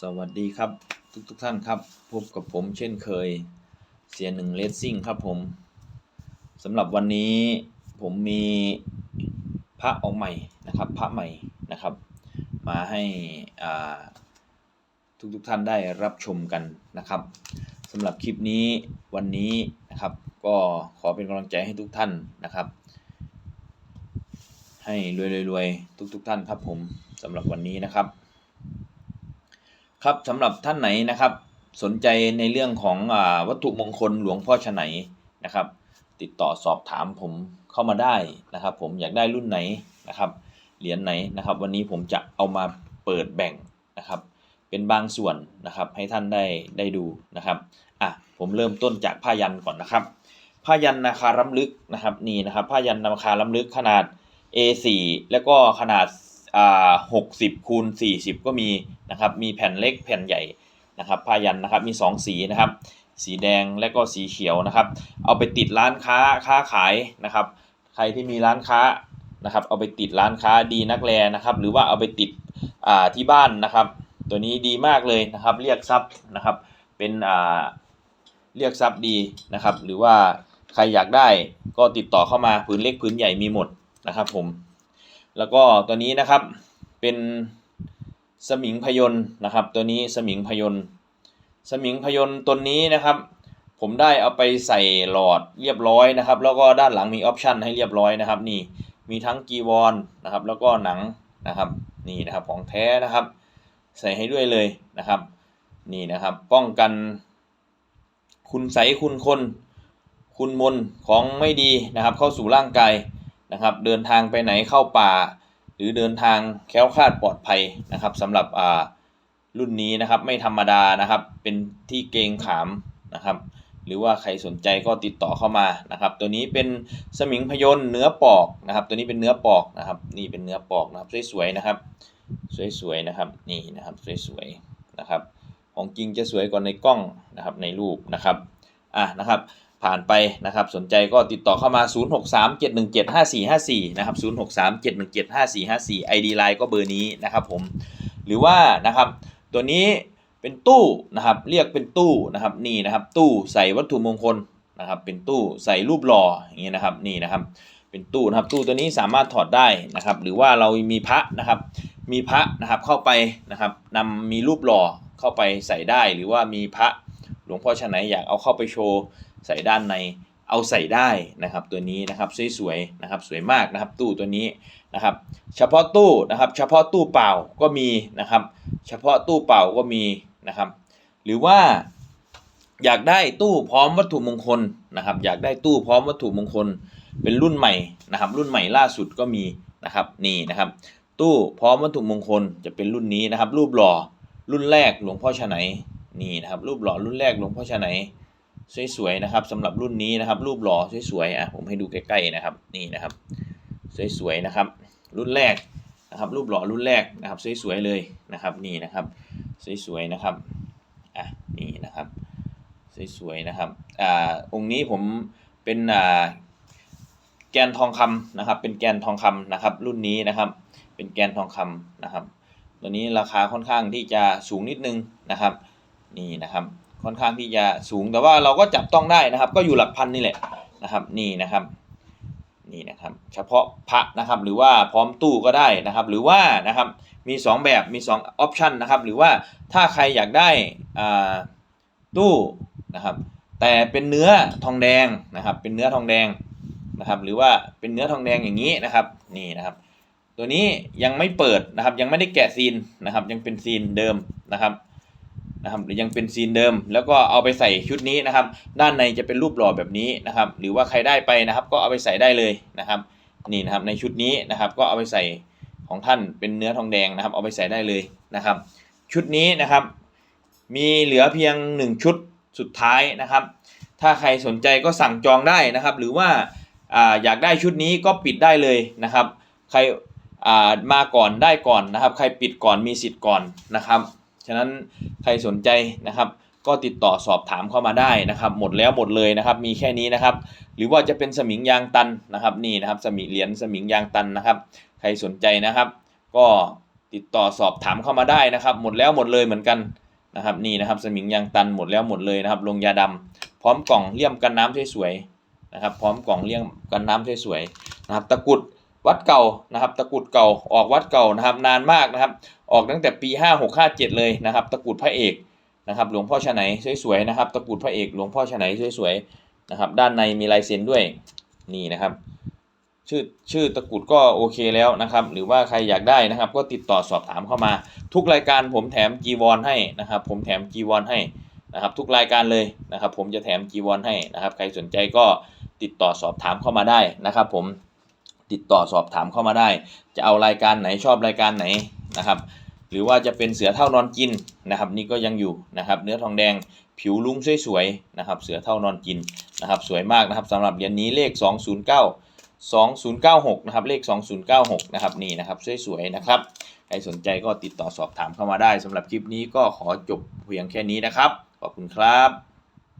สวัสดีครับทุกทุกๆท่านครับ พบกับผมเช่นเคยเสียหนึ่งเลสซิ่งครับผมสำหรับวันนี้ผมมีพระองค์ใหม่นะครับพระใหม่นะครับ มาให้ทุกทุกๆท่านได้รับชมกันนะครับสำหรับคลิปนี้วันนี้นะครับ ก็ขอเป็นกำลังใจให้ทุกท่านนะครับ ให้รวยๆๆทุกๆท่านครับผมสำหรับวันนี้นะครับ ครับสำหรับท่านไหนนะครับ สนใจในเรื่องของอวัตถุมงคลหลวงพ่อฉไหนนะครับ ติดต่อสอบถามผมเข้ามาได้นะครับ ผมอยากได้รุ่นไหนนะครับเหรียญไหนนะครับ วันนี้ผมจะเอามาเปิดแบ่งนะครับ เป็นบางส่วนนะครับ ให้ท่านได้ได้ดูนะครับอะผมเริ่มต้นจากผ้ายันก่อนนะครับ ผ้ายันนาคาล้ำลึกนะครับนี่นะครับผ้ายันนาคาล้ำลึกขนาด A4 แล้วก็ขนาด อ่า60คูณ40ก็มีนะครับ มีแผ่นเล็กแผ่นใหญ่นะครับผ้ายันนะครับมี 2 สีนะครับ สีแดงและก็สีเขียวนะครับ เอาไปติดร้านค้าค้าขายนะครับ ใครที่มีร้านค้านะครับ เอาไปติดร้านค้าดีนักแลนะครับ หรือว่าเอาไปติดอ่าที่บ้านนะครับ ตัวนี้ดีมากเลยนะครับ เรียกทรัพย์นะครับ เป็นอ่าเรียกทรัพย์ดีนะครับ หรือว่าใครอยากได้ก็ติดต่อเข้ามาผืนเล็กผืนใหญ่มีหมดนะครับผม แล้วก็ตัวนี้นะครับเป็นสมิงพยนต์นะครับ ตัวนี้สมิงพยนต์สมิงพยนต์ตัวนี้นะครับ ผมได้เอาไปใส่หลอดเรียบร้อยนะครับ แล้วก็ด้านหลังมีออปชันให้เรียบร้อยนะครับ นี่มีทั้งกีวอนนะครับ แล้วก็หนังนะครับ นี่นะครับของแท้นะครับ ใส่ให้ด้วยเลยนะครับ นี่นะครับ ป้องกัน คุณใสคุณคน คุณมนของไม่ดีนะครับ เข้าสู่ร่างกาย นะครับ เดินทางไปไหนเข้าป่า หรือเดินทางแค้วคลาดปลอดภัยนะครับสำหรับอ่ารุ่นนี้นะครับไม่ธรรมดานะครับ เป็นที่เกงขามนะครับ หรือว่าใครสนใจก็ติดต่อเข้ามานะครับ ตัวนี้เป็นสมิงพยนต์เนื้อปอกนะครับ ตัวนี้เป็นเนื้อปอกนะครับ นี่เป็นเนื้อปอกนะครับสวยๆนะครับ สวยๆนะครับนี่นะครับสวยๆนะครับ ของจริงจะสวยกว่าในกล้องนะครับในรูปนะครับอะนะครับ ผ่านไปนะครับ สนใจก็ติดต่อเข้ามา 0637175454 นะครับ 0637175454 ID Line ก็เบอร์นี้นะครับผม หรือว่านะครับตัวนี้เป็นตู้นะครับเรียกเป็นตู้นะครับนี่นะครับตู้ใส่วัตถุมงคลนะครับเป็นตู้ใส่รูปหล่ออย่างนี้ยนะครับนี่นะครับเป็นตู้นะครับตู้ตัวนี้สามารถถอดได้นะครับ หรือว่าเรามีพระนะครับ มีพระนะครับเข้าไปนะครับนำมีรูปหล่อเข้าไปใส่ได้หรือว่ามีพระ หลวงพ่อชนไหนอยากเอาเข้าไปโชว์ใส่ด้านในเอาใส่ได้นะครับตัวนี้นะครับสวยๆนะครับสวยมากนะครับตู้ตัวนี้นะครับเฉพาะตู้นะครับเฉพาะตู้เปล่าก็มีนะครับเฉพาะตู้เปล่าก็มีนะครับหรือว่าอยากได้ตู้พร้อมวัตถุมงคลนะครับอยากได้ตู้พร้อมวัตถุมงคลเป็นรุ่นใหม่นะครับรุ่นใหม่ล่าสุดก็มีนะครับนี่นะครับตู้พร้อมวัตถุมงคลจะเป็นรุ่นนี้นะครับรูปหล่อรุ่นแรกหลวงพ่อชไหน นี่นะครับรูปหล่อรุ่นแรกหลวงพ่อชะไหนสวยๆนะครับสำหรับรุ่นนี้นะครับ รูปหล่อสวยๆอะผมให้ดูใกล้ๆนะครับนี่นะครับ สวยๆนะครับ รุ่นแรกนะครับ รูปหล่อรุ่นแรกนะครับสวยๆเลยนะครับนี่นะครับสวยๆนะครับอะนี่นะครับสวยๆนะครับอ่าองค์นี้ผมเป็นอ่าแกนทองคำนะครับ เป็นแกนทองคำนะครับ รุ่นนี้นะครับ เป็นแกนทองคำนะครับ ตัวนี้ราคาค่อนข้างที่จะสูงนิดนึงนะครับ นี่นะครับ ค่อนข้างที่จะสูงแต่ว่าเราก็จับต้องได้นะครับ ก็อยู่หลักพันนี่แหละนะครับ นี่นะครับ นี่นะครับ เฉพาะพระนะครับ หรือว่าพร้อมตู้ก็ได้นะครับ หรือว่านะครับมี 2 แบบมี2ออปชันนะครับ หรือว่าถ้าใครอยากได้ตู้นะครับ แต่เป็นเนื้อทองแดงนะครับ เป็นเนื้อทองแดงนะครับ หรือว่าเป็นเนื้อทองแดงอย่างนี้นะครับ นี่นะครับ ตัวนี้ยังไม่เปิดนะครับ ยังไม่ได้แกะซีนนะครับ ยังเป็นซีนเดิมนะครับ นะครับหรือยังเป็นซีนเดิม แล้วก็เอาไปใส่ชุดนี้นะครับ ด้านในจะเป็นรูปหล่อแบบนี้นะครับ หรือว่าใครได้ไปนะครับ ก็เอาไปใส่ได้เลยนะครับ นี่นะครับในชุดนี้นะครับ ก็เอาไปใส่ของท่านเป็นเนื้อทองแดงนะครับ เอาไปใส่ได้เลยนะครับ ชุดนี้นะครับ มีเหลือเพียงหนึ่งชุดสุดท้ายนะครับ ถ้าใครสนใจก็สั่งจองได้นะครับ หรือว่าอยากได้ชุดนี้ก็ปิดได้เลยนะครับ ใครมาก่อนได้ก่อนนะครับ ใครปิดก่อนมีสิทธิ์ก่อนนะครับ ฉะนั้นใครสนใจนะครับก็ติดต่อสอบถามเข้ามาได้นะครับ หมดแล้วหมดเลยนะครับ มีแค่นี้นะครับ หรือว่าจะเป็นสมิงยางตันนะครับ นี่นะครับ สมิงเหรียญสมิงยางตันนะครับ ใครสนใจนะครับ ก็ติดต่อสอบถามเข้ามาได้นะครับ หมดแล้วหมดเลยเหมือนกันนะครับ นี่นะครับ สมิงยางตันหมดแล้วหมดเลยนะครับลงยาดำพร้อมกล่องเลี่ยมกันน้ำสวยๆนะครับ พร้อมกล่องเลี่ยมกันน้ำสวยๆนะครับ ตะกุด วัดเก่านะครับ ตะกรุดเก่าออกวัดเก่านะครับ นานมากนะครับ ออกตั้งแต่ปี 56 57 เลยนะครับ ตะกรุดพระเอกนะครับหลวงพ่อชะไหนสวยๆนะครับ ตะกรุดพระเอกหลวงพ่อชะไหนสวยๆนะครับ ด้านในมีลายเซ็นด้วยนี่นะครับ ชื่อชื่อตะกรุดก็โอเคแล้วนะครับ หรือว่าใครอยากได้นะครับ ก็ติดต่อสอบถามเข้ามา ทุกรายการผมแถมจีวรให้นะครับ ผมแถมจีวรให้นะครับ ทุกรายการเลยนะครับ ผมจะแถมจีวรให้นะครับ ใครสนใจก็ติดต่อสอบถามเข้ามาได้นะครับ ผม ติดต่อสอบถามเข้ามาได้ จะเอารายการไหนชอบรายการไหนนะครับ หรือว่าจะเป็นเสือเท่านอนกินนะครับ นี่ก็ยังอยู่นะครับ เนื้อทองแดงผิวลุ้งสวยๆนะครับ เสือเท่านอนกินนะครับ สวยมากนะครับสำหรับเหรียญนี้เลข 209 2096 นะครับ เลข 2096 นะครับ นี่นะครับ สวยๆ นะครับ ใครสนใจก็ติดต่อสอบถามเข้ามาได้สำหรับคลิปนี้ก็ขอจบเพียงแค่นี้นะครับ ขอบคุณครับ